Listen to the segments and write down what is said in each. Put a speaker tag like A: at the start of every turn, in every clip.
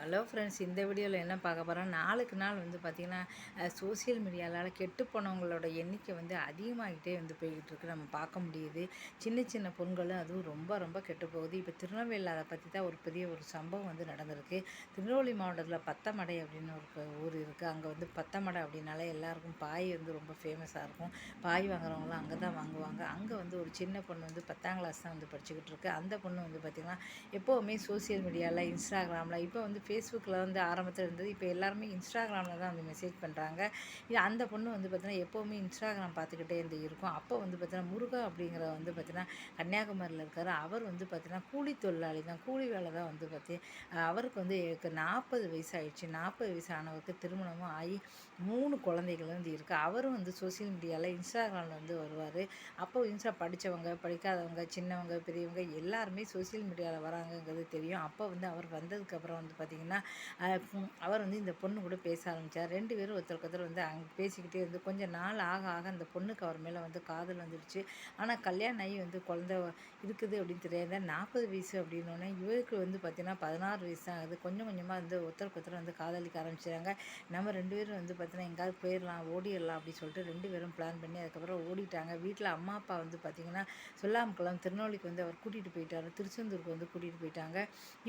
A: Hello friends இந்த வீடியோவில் என்ன பார்க்க போகிறோம் நாளுக்கு நாள் வந்து பார்த்திங்கன்னா சோசியல் மீடியாவில் கெட்டு போனவங்களோட எண்ணிக்கை வந்து அதிகமாகிட்டே வந்து போய்கிட்டு இருக்கு. நம்ம பார்க்க முடியுது. சின்ன சின்ன பொண்களும் அதுவும் ரொம்ப ரொம்ப கெட்டு போகுது. இப்போ திருநெல்வேலியில் அதை பற்றி தான் ஒரு பெரிய ஒரு சம்பவம் வந்து நடந்திருக்கு. திருநெல்வேலி மாவட்டத்தில் பத்தமடை அப்படின்னு ஒரு ஊர் இருக்குது அங்கே வந்து பத்தமடை அப்படின்னாலே எல்லாருக்கும் பாய் வந்து ரொம்ப ஃபேமஸாக இருக்கும். பாய் வாங்குறவங்களாம் அங்கே தான் வாங்குவாங்க. அங்கே வந்து ஒரு சின்ன பொண்ணு வந்து பத்தாம் கிளாஸ் தான் வந்து படிச்சுக்கிட்டு இருக்கு. அந்த பொண்ணு வந்து பார்த்திங்கன்னா எப்போவுமே சோஷியல் மீடியாவில் இன்ஸ்டாகிராமில் இப்போ வந்து ஃபேஸ்புக்கில் வந்து ஆரம்பத்தில் இருந்தது. இப்போ எல்லாருமே இன்ஸ்டாகிராமில் தான் வந்து மெசேஜ் பண்ணுறாங்க இது அந்த பொண்ணு வந்து பார்த்திங்கன்னா எப்போவுமே இன்ஸ்டாகிராம் பார்த்துக்கிட்டே இருந்து இருக்கும். அப்போ வந்து பார்த்திங்கன்னா முருகா அப்படிங்கிற வந்து பார்த்தீங்கன்னா கன்னியாகுமரியில் இருக்கார். அவர் வந்து பார்த்திங்கன்னா கூலி தொழிலாளி தான். கூலி வேலை தான் வந்து பார்த்தி அவருக்கு வந்து நாற்பது வயசு ஆயிடுச்சு நாற்பது வயசு ஆனவருக்கு திருமணமும் ஆகி மூணு குழந்தைகள் வந்து இருக்குது அவரும் வந்து சோஷியல் மீடியாவில் இன்ஸ்டாகிராமில் வந்து வருவார். அப்போ இன்ஸ்டா படித்தவங்க படிக்காதவங்க சின்னவங்க பெரியவங்க எல்லாருமே சோஷியல் மீடியாவில் வராங்கங்கிறது தெரியும். அப்போ வந்து அவர் வந்ததுக்கப்புறம் வந்து பார்த்திங்கன்னா பார்த்திங்கன்னா அவர் வந்து இந்த பொண்ணு கூட பேச ஆரம்பித்தார் ரெண்டு பேரும் ஒருத்தருக்கு ஒருத்தர் வந்து அங்கே பேசிக்கிட்டே இருந்து கொஞ்சம் நாள் ஆக ஆக அந்த பொண்ணுக்கு அவர் மேலே வந்து காதல் வந்துடுச்சு ஆனால் கல்யாணம் ஆகி வந்து குழந்த இருக்குது அப்படின்னு தெரியாத. நாற்பது வயசு அப்படின்னோடனே இவருக்கு வந்து பார்த்திங்கன்னா பதினாறு வயசு தான் ஆகுது. கொஞ்சம் கொஞ்சமாக வந்து ஒருத்தருக்கு ஒருத்தர் வந்து காதலிக்க ஆரம்பிச்சிட்டாங்க நம்ம ரெண்டு பேரும் வந்து பார்த்தீங்கன்னா எங்கேயாவது போயிடலாம் ஓடிடலாம் அப்படின்னு சொல்லிட்டு ரெண்டு பேரும் பிளான் பண்ணி அதுக்கப்புறம் ஓடிட்டாங்க. வீட்டில் அம்மா அப்பா வந்து பார்த்திங்கன்னா சொல்லாமக்குளம் திருநெல்வேலிக்கு வந்து அவர் கூட்டிகிட்டு போயிட்டார். திருச்செந்தூருக்கு வந்து கூட்டிகிட்டு போயிட்டாங்க.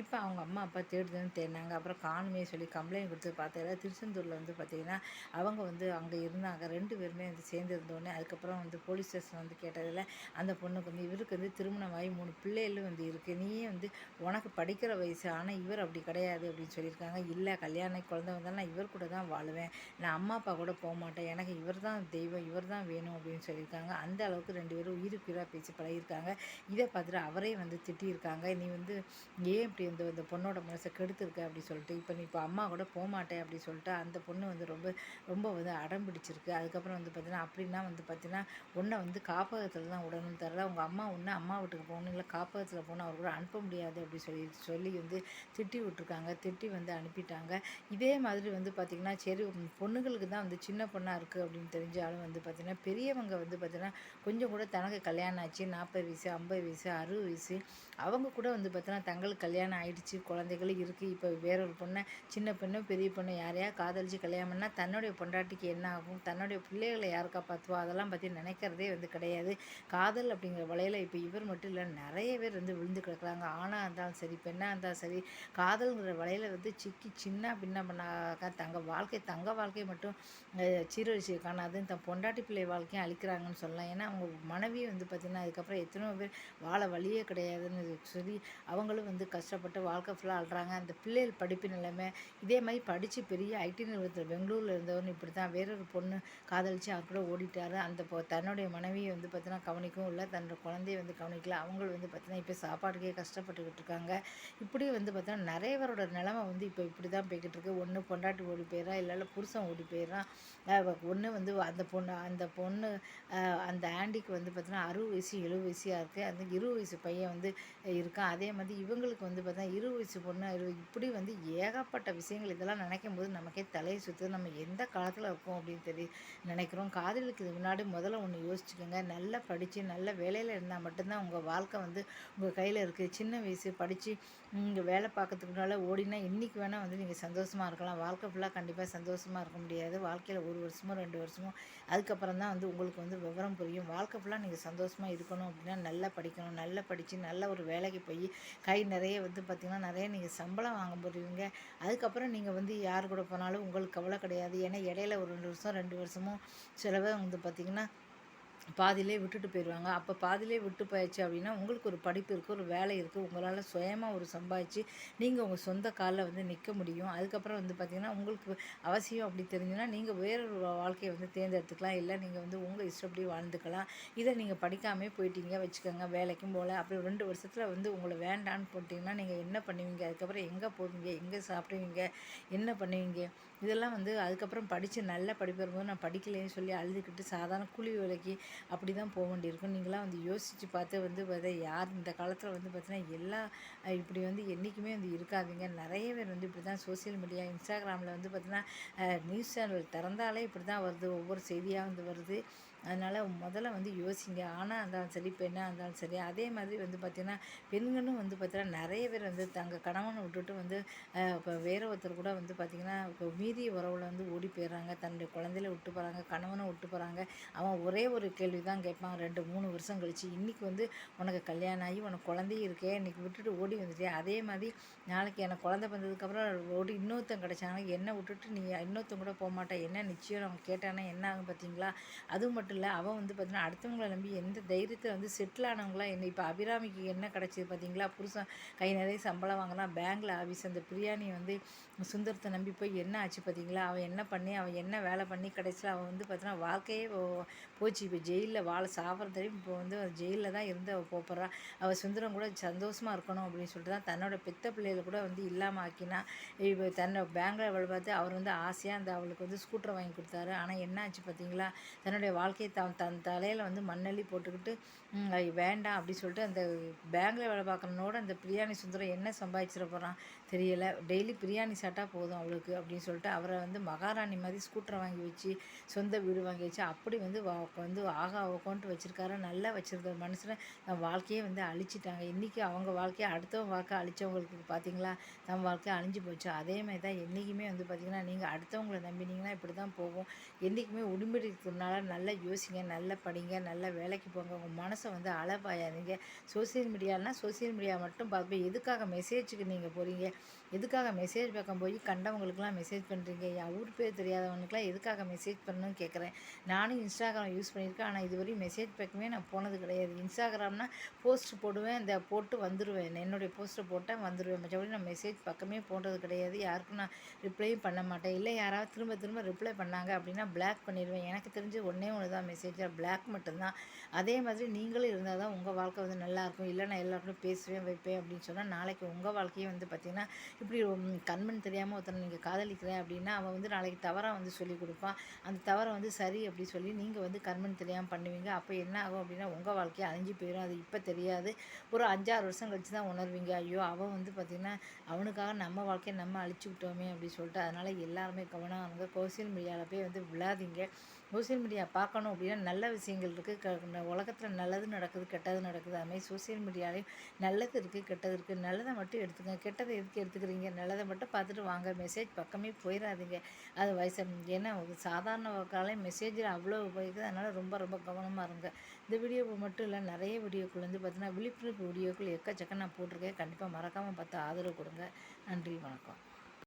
A: இப்போ அவங்க அம்மா அப்பா தேடுதுன்னு தேடினாங்க. அப்புறம் காணுமே சொல்லி கம்ப்ளைண்ட் கொடுத்து பார்த்ததில்ல திருச்செந்தூரில் வந்து பார்த்திங்கன்னா அவங்க வந்து அங்கே இருந்தாங்க. ரெண்டு பேருமே வந்து சேர்ந்து இருந்தோடனே அதுக்கப்புறம் வந்து போலீஸ் ஸ்டேஷன் வந்து கேட்டதில் அந்த பொண்ணுக்கு வந்து இவருக்கு வந்து திருமணமாகி மூணு பிள்ளைகளும் வந்து இருக்குது நீயே வந்து உனக்கு படிக்கிற வயசு ஆனால் இவர் அப்படி கிடையாது அப்படின்னு சொல்லியிருக்காங்க. இல்லை கல்யாணம் குழந்தை வந்தாலும் நான் இவர் கூட தான் வாழுவேன். நான் அம்மா அப்பா கூட போக மாட்டேன். எனக்கு இவர் தான் தெய்வம் இவர் தான் வேணும் அப்படின்னு சொல்லியிருக்காங்க. அந்த அளவுக்கு ரெண்டு பேரும் உயிருக்குயிராக பேச்சு பழகியிருக்காங்க. இதை பார்த்துட்டு அவரே வந்து திட்டியிருக்காங்க. நீ வந்து ஏன் இப்படி இந்த இந்த பொண்ணோட மனசை கெடுத்திருக்க? அப்படி சொல்லிட்டு இப்போ நீ இப்போ அம்மா கூட போகமாட்டேன் அப்படி சொல்லிட்டு அந்த பொண்ணு வந்து ரொம்ப ரொம்ப வந்து அடம் பிடிச்சிருக்கு. அதுக்கப்புறம் வந்து பார்த்தீங்கன்னா அப்படின்னா வந்து பார்த்தீங்கன்னா உன்னை வந்து காப்பகத்தில் தான் விடணும். தரல உங்கள் அம்மா ஒன்று அம்மா வீட்டுக்கு போகணும். இல்லை காப்பகத்தில் போனால் அவர் கூட அனுப்ப முடியாது அப்படி சொல்லி சொல்லி வந்து திட்டி விட்டுருக்காங்க. திட்டி வந்து அனுப்பிட்டாங்க. இதே மாதிரி வந்து பார்த்திங்கன்னா சரி பொண்ணுங்களுக்கு தான் வந்து சின்ன பொண்ணாக இருக்குது அப்படின்னு தெரிஞ்சாலும் வந்து பார்த்திங்கன்னா பெரியவங்க வந்து பார்த்திங்கன்னா கொஞ்சம் கூட தனக்கு கல்யாணம் ஆச்சு. நாற்பது வயசு ஐம்பது வயசு அறுபது வயசு அவங்க கூட வந்து பார்த்தீங்கன்னா தங்களுக்கு கல்யாணம் ஆயிடுச்சு குழந்தைகளும் இருக்குது இப்போ வேறொரு பொண்ணை சின்ன பொண்ணு பெரிய பொண்ணு யாரையா காதலிச்சு கல்யாணம் பண்ணால் தன்னுடைய பொண்டாட்டிக்கு என்ன ஆகும்? தன்னுடைய பிள்ளைகளை யார் காப்பாற்றுவா அதெல்லாம் பற்றி நினைக்கிறதே வந்து கிடையாது. காதல் அப்படிங்கிற வலையில் இப்போ இவர் மட்டும் இல்லை நிறைய பேர் வந்து விழுந்து கிடக்குறாங்க. ஆணாக இருந்தாலும் சரி பெண்ணாக இருந்தாலும் சரி காதல்ங்கிற வலையில் வந்து சிக்கி சின்ன பின்ன பண்ணாக்க தங்க வாழ்க்கை தங்க வாழ்க்கை மட்டும் சீரழிச்சு காணாதுன்னு தன் பொண்டாட்டி பிள்ளை வாழ்க்கையும் அழிக்கிறாங்கன்னு சொல்லலாம். ஏன்னா அவங்க மனைவி வந்து பார்த்திங்கன்னா அதுக்கப்புறம் எத்தனையோ பேர் வாழ வழியே கிடையாதுன்னு சொல்லி அவங்களும் வந்து கஷ்டப்பட்டு வாழ்க்கை ஃபுல்லாக அழுறாங்க. அந்த பிள்ளைகள் படிப்பு நிலைமை. இதே மாதிரி படித்து பெரிய ஐடி நிறுவனத்தில் பெங்களூரில் இருந்தவன் இப்படி தான் வேறொரு பொண்ணு காதலிச்சு அவர் கூட ஓடிட்டாரு. அந்த பொ- தன்னுடைய மனைவியை வந்து பார்த்தீங்கன்னா கவனிக்கவும் இல்லை. தன்னோட குழந்தைய வந்து கவனிக்கல. அவங்களும் வந்து பார்த்தீங்கன்னா இப்போ சாப்பாட்டுக்கே கஷ்டப்பட்டுக்கிட்டு இருக்காங்க. இப்படி வந்து பார்த்தீங்கன்னா நிறையவரோட நிலமை வந்து இப்போ இப்படி தான் போய்கிட்டு இருக்கு. ஒன்று பொண்டாட்டி ஓடி போயிடறா இல்லை புருஷன் ஓடி போயிடறான். ஒன்று வந்து அந்த பொண்ணு அந்த பொண்ணு அந்த ஆண்டிக்கு வந்து பார்த்தீங்கன்னா அறுபது வயசு எழுபது வயசாக இருக்குது அந்த இருபது வயசு பையன் வந்து இருக்கான். அதே மாதிரி இவங்களுக்கு வந்து பார்த்தீங்கன்னா இருபது வயசு பொண்ணு இப்படி வந்து ஏகப்பட்ட விஷயங்கள் இதெல்லாம் நினைக்கும் போது நமக்கே தலையை சுற்று நம்ம எந்த காலத்தில் இருக்கோம் அப்படின்னு தெரிய நினைக்கிறோம். காதலுக்கு முன்னாடி முதல்ல ஒன்று யோசிச்சுக்கோங்க. நல்லா படித்து நல்ல வேலையில் இருந்தால் மட்டும்தான் உங்கள் வாழ்க்கை வந்து உங்கள் கையில் இருக்குது சின்ன வயசு படித்து இங்கே வேலை பார்க்கறதுக்கு முன்னால் ஓடினா இன்றைக்கி வேணால் வந்து நீங்கள் சந்தோஷமாக இருக்கலாம். வாழ்க்கை ஃபுல்லாக கண்டிப்பாக சந்தோஷமாக இருக்க முடியாது. வாழ்க்கையில் ஒரு வருஷமோ ரெண்டு வருஷமோ அதுக்கப்புறம் தான் வந்து உங்களுக்கு வந்து விவரம் புரியும். வாழ்க்கை ஃபுல்லாக நீங்கள் சந்தோஷமாக இருக்கணும் அப்படின்னா நல்லா படிக்கணும். நல்லா படித்து நல்ல ஒரு வேலைக்கு போய் கை நிறைய வந்து பார்த்திங்கன்னா நிறைய நீங்கள் சம்பளம் வாங்கும்போது புரியுங்க அதுக்கப்புறம் நீங்கள் வந்து யார் கூட போனாலும் உங்களுக்கு கவலை கிடையாது. ஏன்னா இடையில ஒரு ரெண்டு வருஷம் ரெண்டு வருஷமும் சிலவே வந்து பார்த்திங்கன்னா பாதியிலே விட்டுட்டு போயிடுவாங்க அப்போ பாதியிலே விட்டு போயிடுச்சு அப்படின்னா உங்களுக்கு ஒரு படிப்பு இருக்குது ஒரு வேலை இருக்குது உங்களால் சுயமாக ஒரு சம்பாதிச்சு நீங்கள் உங்கள் சொந்த காலில் வந்து நிற்க முடியும். அதுக்கப்புறம் வந்து பார்த்திங்கன்னா உங்களுக்கு அவசியம் அப்படி தெரிஞ்சுன்னா நீங்கள் வேறொரு வாழ்க்கையை வந்து தேர்ந்தெடுத்துக்கலாம். இல்லை நீங்கள் வந்து உங்கள் இஷ்டப்படி வாழ்ந்துக்கலாம். இதை நீங்கள் படிக்காமே போயிட்டீங்க வச்சுக்கோங்க வேலைக்கும் போகல. அப்படி ரெண்டு வருஷத்தில் வந்து உங்களை வேண்டான்னு போட்டிங்கன்னா நீங்கள் என்ன பண்ணுவீங்க? அதுக்கப்புறம் எங்கே போவீங்க? எங்கே சாப்பிடுவீங்க? என்ன பண்ணுவீங்க? இதெல்லாம் வந்து அதுக்கப்புறம் படித்து நல்ல படிப்பு போது நான் படிக்கலைன்னு சொல்லி அழுதுகிட்டு சாதாரண கூலி வேலைக்கு அப்படி தான் போக வேண்டியிருக்கும். நீங்களாம் வந்து யோசித்து பார்த்து வந்து பார்த்தா யார் இந்த காலத்தில் வந்து பார்த்தீங்கன்னா எல்லா இப்படி வந்து என்றைக்குமே வந்து இருக்காதீங்க. நிறைய பேர் வந்து இப்படி தான் சோஷியல் மீடியா இன்ஸ்டாகிராமில் வந்து பார்த்தீங்கன்னா நியூஸ் சேனல் திறந்தாலே இப்படி தான் வருது. ஒவ்வொரு செய்தியாக வந்து வருது. அதனால் முதல்ல வந்து யோசிங்க. ஆனால் இருந்தாலும் சரி பெண்ணாக இருந்தாலும் சரி அதே மாதிரி வந்து பார்த்திங்கன்னா பெண்களும் வந்து பார்த்திங்கன்னா நிறைய பேர் வந்து தங்கள் கணவனை விட்டுட்டு வந்து இப்போ வேற ஒருத்தர் கூட வந்து பார்த்திங்கன்னா இப்போ மீதி உறவில் வந்து ஓடி போயிடுறாங்க தன்னுடைய குழந்தையில விட்டு போகிறாங்க கணவனை விட்டு போகிறாங்க அவன் ஒரே ஒரு கேள்வி தான் கேட்பான். ரெண்டு மூணு வருஷம் கழிச்சு இன்றைக்கி வந்து உனக்கு கல்யாணம் ஆகி உனக்கு குழந்தையும் இருக்கே இன்றைக்கி விட்டுட்டு ஓடி வந்துட்டே அதே மாதிரி நாளைக்கு எனக்கு குழந்தை வந்ததுக்கப்புறம் ஓடி இன்னொருத்தன் கிடச்சாங்க என்னை விட்டுட்டு நீ இன்னொருத்தன் கூட போக மாட்டேன். என்ன நிச்சயம் அவங்க கேட்டானா என்ன ஆகும் பார்த்தீங்களா? அதுவும் மட்டும் இல்லை அவன் வந்து பார்த்தீங்கன்னா அடுத்தவங்களை நம்பி எந்த தைரியத்தில் வந்து செட்டில் ஆனவங்களாம் என்ன இப்போ அபிராமிக்கு என்ன கிடச்சிது பார்த்தீங்களா? புருஷன் கை நிறைய சம்பளம் வாங்கலாம் பேங்கில் ஆஃபீஸ் அந்த பிரியாணி வந்து சுந்தரத்தை நம்பி போய் என்ன ஆச்சு பார்த்தீங்களா? அவன் என்ன பண்ணி அவன் என்ன வேலை பண்ணி கடைசியில் அவன் வந்து பார்த்தீங்கன்னா வாழ்க்கையே போச்சு. இப்போ ஜெயிலில் வாழ சாப்பிட்றதையும் இப்போ வந்து ஜெயிலில் தான் இருந்து அவள் போகிறா அவள் சுந்தரம் கூட சந்தோஷமாக இருக்கணும் அப்படின்னு சொல்லிட்டு தான் தன்னோட பெத்த பிள்ளைகளை கூட வந்து இல்லாமல் ஆக்கினா. இப்போ தன்னை பேங்கில் வேலை பார்த்து அவர் வந்து ஆசையாக அந்த அவளுக்கு வந்து ஸ்கூட்டர் வாங்கி கொடுத்தாரு. ஆனால் என்ன ஆச்சு பார்த்தீங்களா? தன்னுடைய வாழ்க்கையை தன் தன் தலையில் வந்து மண்ணள்ளி போட்டுக்கிட்டு வேண்டாம் அப்படின்னு சொல்லிட்டு அந்த பேங்கில் வேலை பார்க்குறனோட அந்த பிரியாணி சுந்தரம் என்ன சம்பாதிச்சிட போகிறான் தெரியலை. டெய்லி பிரியாணி சாப்பிட்டா போதும் அவளுக்கு அப்படின்னு சொல்லிட்டு அவரை வந்து மகாராணி மாதிரி ஸ்கூட்டரை வாங்கி வச்சு சொந்த வீடு வாங்கி வச்சு அப்படி வந்து வந்து ஆகா கொண்டு வச்சுருக்காரு. நல்லா வச்சுருக்க மனுஷனை நம்ம வாழ்க்கையே வந்து அழிச்சிட்டாங்க. இன்றைக்கி அவங்க வாழ்க்கையை அடுத்தவங்க வாழ்க்கை அழித்தவங்களுக்கு பார்த்தீங்களா நம்ம வாழ்க்கை அழிஞ்சு போச்சு. அதே மாதிரி தான் என்றைக்குமே வந்து பார்த்திங்கன்னா நீங்கள் அடுத்தவங்களை நம்பினீங்கன்னா இப்படி தான் போகும். என்றைக்குமே உடம்புனால நல்லா யோசிங்க நல்லா படிங்க நல்ல வேலைக்கு போங்க. உங்கள் மனசை வந்து அளப்பாயாதீங்க சோசியல் மீடியாலாம் சோசியல் மீடியா மட்டும் பார்ப்போம் எதுக்காக மெசேஜுக்கு நீங்கள் போகிறீங்க எதுக்காக மெசேஜ் பக்கம் போய் கண்டவங்களுக்குலாம் மெசேஜ் பண்ணுறீங்க ஊர் பேர் தெரியாதவனுக்குலாம் எதுக்காக மெசேஜ் பண்ணணும்னு கேட்குறேன். நானும் இன்ஸ்டாகிராம் யூஸ் பண்ணியிருக்கேன். ஆனால் இதுவரையும் மெசேஜ் பக்கமே நான் போனது கிடையாது. இன்ஸ்டாகிராம்னா போஸ்ட் போடுவேன். இந்த போட்டு வந்துடுவேன் என்னுடைய போஸ்ட்டை போட்டால் வந்துடுவேன் மற்றபடி நான் மெசேஜ் பக்கமே போடுறது கிடையாது. யாருக்கும் நான் ரிப்ளையும் பண்ண மாட்டேன். இல்லை யாராவது திரும்ப திரும்ப ரிப்ளை பண்ணாங்க அப்படின்னா பிளாக் பண்ணிடுவேன். எனக்கு தெரிஞ்சு ஒன்றே ஒன்று தான் மெசேஜ் பிளாக் மட்டும்தான். அதே மாதிரி நீங்களும் இருந்தால் தான் உங்கள் வாழ்க்கை வந்து நல்லாயிருக்கும் இல்லை நான் எல்லாருக்கும் பேசுவேன் வைப்பேன் அப்படின்னு சொன்னால் நாளைக்கு உங்கள் வாழ்க்கையே வந்து பார்த்திங்கன்னா இப்படி கண்மண் தெரியாமல் ஒருத்தனை நீங்கள் காதலிக்கிறேன் அப்படின்னா அவன் வந்து நாளைக்கு தவறாக வந்து சொல்லி கொடுப்பான். அந்த தவறை வந்து சரி அப்படி சொல்லி நீங்கள் வந்து கண்மண் தெரியாமல் பண்ணுவீங்க. அப்போ என்ன ஆகும் அப்படின்னா உங்கள் வாழ்க்கையை அழிஞ்சு போயிடும் அது இப்போ தெரியாது. ஒரு அஞ்சாறு வருஷம் கழிச்சு தான் உணர்வீங்க. ஐயோ அவன் வந்து பார்த்திங்கன்னா அவனுக்காக நம்ம வாழ்க்கையை நம்ம அழிச்சு விட்டோமே அப்படின்னு சொல்லிட்டு அதனால் எல்லாருமே கவனம் அவங்க சோசியல் மீடியாவில் போய் வந்து விழாதீங்க. சோசியல் மீடியா பார்க்கணும் அப்படின்னா நல்ல விஷயங்கள் இருக்குது உலகத்தில் நல்லது நடக்குது கெட்டது நடக்குது. அதுமாதிரி சோசியல் மீடியாலையும் நல்லது இருக்குது கெட்டது இருக்குது நல்லதை மட்டும் எடுத்துக்கங்க கெட்டதை எதுக்கு பார்க்குறீங்க நல்லதை மட்டும் பார்த்துட்டு வாங்க. மெசேஜ் பக்கமே போயிடாதீங்க அது வயசு ஏன்னா சாதாரண காலையும் மெசேஜில் அவ்வளோ போயிருக்குது அதனால் ரொம்ப ரொம்ப கவனமாக இருங்க. இந்த வீடியோ மட்டும் இல்லை நிறைய வீடியோக்குள் வந்து பார்த்தீங்கன்னா விழிப்புணர்வு வீடியோக்கள் எக்கச்சக்க நான் போட்டிருக்கேன். கண்டிப்பாக மறக்காமல் பார்த்து ஆதரவு கொடுங்க. நன்றி வணக்கம்.